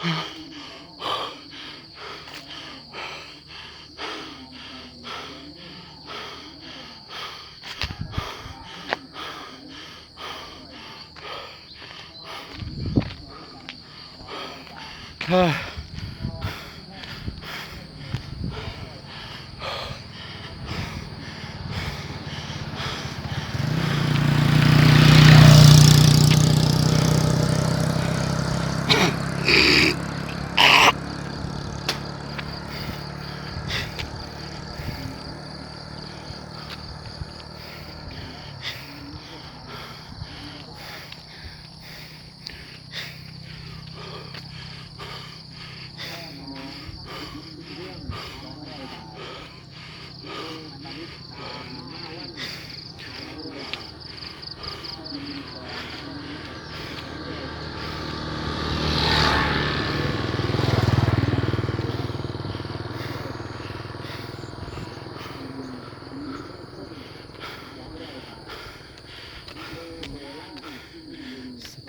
เฮ้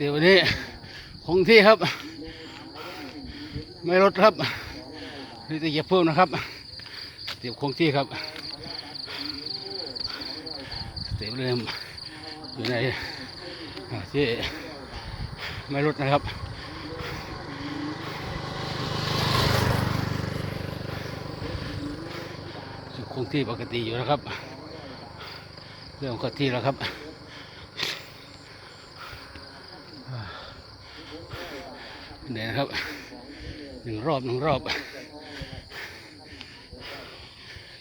ตียววันนี้คงที่ครับ ไม่ลดครับนี่จะเหยียบเพิ่มนะครับเตียวคงที่ครับเตียวเริ่มอยู่ในที่ไม่ลดนะครับคงที่ปกติอยู่นะครับ เริ่มเข้าที่แล้วครับ เดี๋ยนะครับหนึ่งรอบหนึ่งรอบ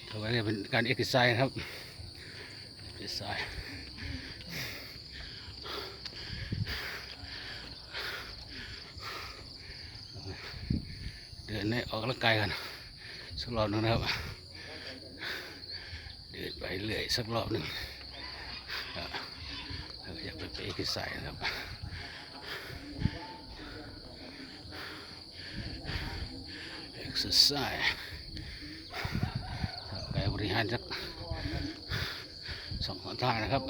ถือว่าเนี่ยเป็นการเอ็กซ์ไซส์นะครับเอ็กซ์ไซส์เดินให้ออกกำลังกายกันสักรอบหนึงนะครับ เดินไปเรื่อยสักรอบหนึ่งอ่าแล้วก็อยากไปเอ็กซ์ไซส์นะครับ exercise ไปบริหารสักสองสามท่านะครับ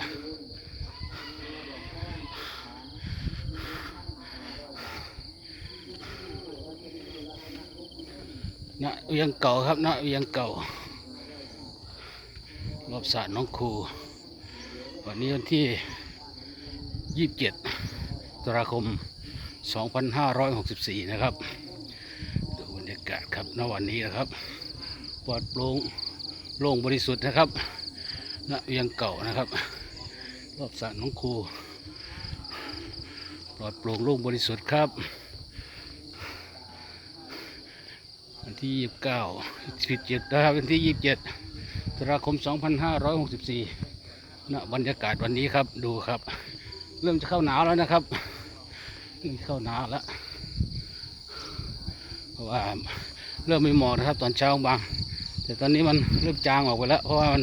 ณเวียงเก่าครับณเวียงเก่ารอบสรน้องครูวันนี้วันที่ 27ตุลาคม 2564 นะครับดูบรรยากาศครับณวันนี้นะครับ ปลอดโปร่งโล่งบริสุทธิ์นะครับณเวียงเก่านะครับ รอบสระน้องครูปลอดโปร่งโล่งบริสุทธิ์ครับวันที่ยี่สิบเก้าสิบเจ็ดนะครับวันที่ยี่สิบเจ็ดตุลาคมสองพันห้าร้อยหกสิบสี่ณบรรยากาศวันนี้ครับดูครับ เริ่มจะเข้าหนาวแล้วนะครับเริ่มเข้าหนาวแล้ว ราะว่าเริ่มมีหมอกนะครับตอนเช้าบาง แต่ตอนนี้มันเริ่มจางออกไปแล้วเพราะว่ามัน